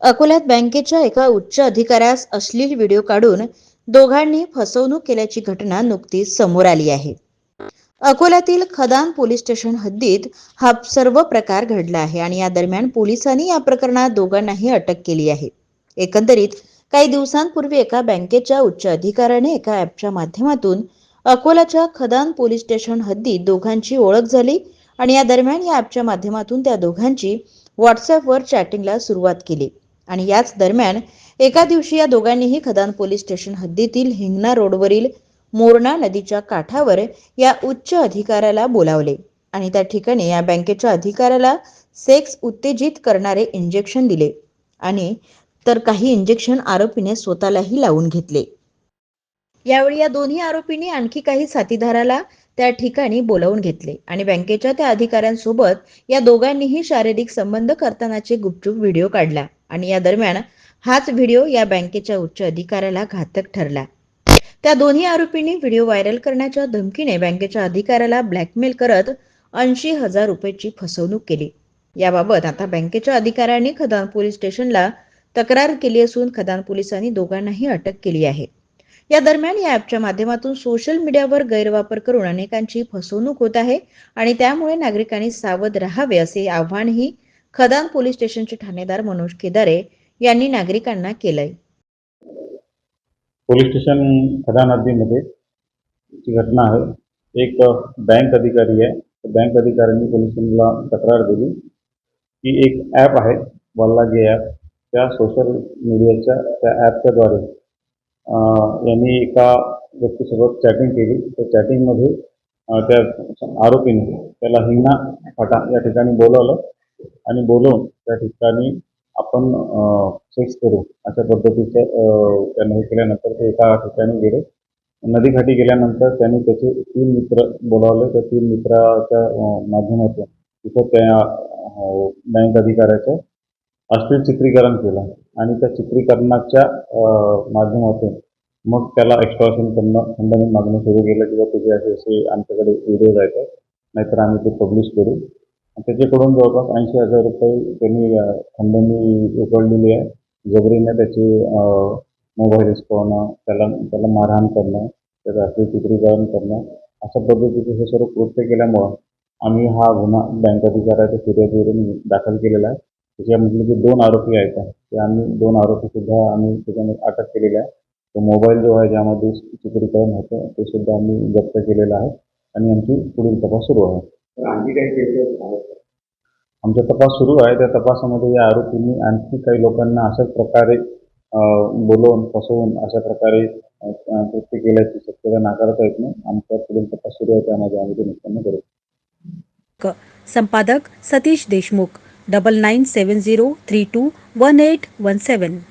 अकोल्यात बँकेच्या एका उच्च अधिकाऱ्यास अश्लील व्हिडिओ काढून दोघांनी फसवणूक केल्याची घटना नुकतीच समोर आली आहे. अकोल्यातील खदान पोलीस स्टेशन हद्दीत हा सर्व प्रकार घडला आहे आणि या दरम्यान पोलिसांनी या प्रकरणात दोघांनाही अटक केली आहे. एकंदरीत काही दिवसांपूर्वी एका बँकेच्या उच्च अधिकाऱ्याने एका ऍपच्या माध्यमातून अकोल्याच्या खदान पोलीस स्टेशन हद्दीत दोघांची ओळख झाली आणि या दरम्यान या ऍपच्या माध्यमातून त्या दोघांची व्हॉट्सअपवर चॅटिंगला सुरुवात केली. आणि याच दरम्यान एका दिवशी या दोघांनीही खदान पोलीस स्टेशन हद्दीतील हिंगणा रोडवरील मोरणा नदीच्या काठावर या उच्च अधिकाऱ्याला बोलावले आणि त्या ठिकाणी या बँकेच्या अधिकाऱ्याला सेक्स उत्तेजित करणारे इंजेक्शन दिले आणि तर काही इंजेक्शन आरोपीने स्वतःलाही लावून घेतले. यावेळी या दोन्ही आरोपींनी आणखी काही साथीदाराला त्या ठिकाणी बोलावून घेतले आणि बँकेच्या त्या अधिकाऱ्यांसोबत या दोघांनीही शारीरिक संबंध करतानाचे गुपचूप व्हिडिओ काढला आणि या दरम्यान हाच व्हिडिओ या बँकेच्या उच्च अधिकाऱ्याला घातक ठरला. त्या दोन्ही आरोपींनी व्हिडिओ व्हायरल करण्याच्या धमकीने बँकेच्या अधिकाऱ्याला ब्लॅकमेल करत ऐंशी हजार रुपयाची फसवणूक केली. याबाबत आता बँकेच्या अधिकाऱ्यांनी खदान पोलीस स्टेशनला तक्रार केली असून खदान पोलिसांनी दोघांनाही अटक केली आहे. या दरम्यान या ॲपच्या माध्यमातून सोशल मीडियावर गैरवापर करून अनेकांची फसवणूक होत आहे आणि त्यामुळे नागरिकांनी सावध राहावे असे आव्हानही खदान पोलीस स्टेशनचे ठाणेदार मनोज केदारे यांनी नागरिकांना केलंय. पोलीस स्टेशन खदान हद्दीमध्ये ची घटना आहे. एक बँक अधिकारी आहे. बँक अधिकाऱ्यांनी पोलीस स्टेशनला तक्रार दिली की एक ॲप आहे वल्लागी ॲप. त्या सोशल मीडियाच्या त्या ॲपच्याद्वारे द्वारे यांनी एका व्यक्तीसोबत चॅटिंग केली. त्या चॅटिंगमध्ये त्या आरोपीने त्याला हिंगणा फाटा या ठिकाणी बोलावलं आणि बोलवून त्या ठिकाणी आपण सेक्स करू अशा पद्धतीचं अं, त्यांनी हे केल्यानंतर ते एका ठिकाणी गेले. नदीकाठी गेल्यानंतर त्यांनी त्याचे तीन मित्र बोलावले. त्या तीन मित्राच्या माध्यमातून तिथं त्या बँक अधिकाऱ्याचं अश्लील चित्रीकरण केलं. आणि त्या चित्रीकरणाच्या माध्यमातून मग त्याला एक्स्ट्रॉशन करणं खंडणी मागणं सुरू केलं किंवा तुझे असे असे आमच्याकडे व्हिडिओज आहेत. नाहीतर आम्ही ते पब्लिश करू. आणि त्याच्याकडून जवळपास ऐंशी हजार रुपये त्यांनी अं, खंडणी उकळलेली आहे. जबरीने त्याची मोबाईल हिसकवणं त्याला त्याला मारहाण करणं त्याचं अश्लील चित्रीकरण करणं अशा पद्धतीचे हे सर्व कृत्य केल्यामुळं आम्ही हा गुन्हा बँक अधिकाऱ्याच्या फिर्यादीवरून दाखल केलेला आहे. त्याच्यामधले जे दोन आरोपी आहेत ते आम्ही दोन आरोपी सुद्धा आम्ही त्याच्यामध्ये अटक केलेली आहे. तो मोबाईल जो आहे ज्यामध्ये चित्रीकरण होतं ते सुद्धा आम्ही जप्त केलेलं आहे आणि आमची पुढील तपास सुरू आहे. आणखी काही केसेस आहेत? आमचा तपास सुरू आहे. त्या तपासामध्ये या आरोपींनी आणखी काही लोकांना अशाच प्रकारे बोलवून फसवून अशा प्रकारे कृत्य केल्याची शक्यता नाकारता येत नाही. आमचा पुढील तपास सुरू आहे त्यामध्ये आम्ही ते निष्पन्न करू. संपादक Satish Deshmukh. double nine seven zero three two one eight one seven.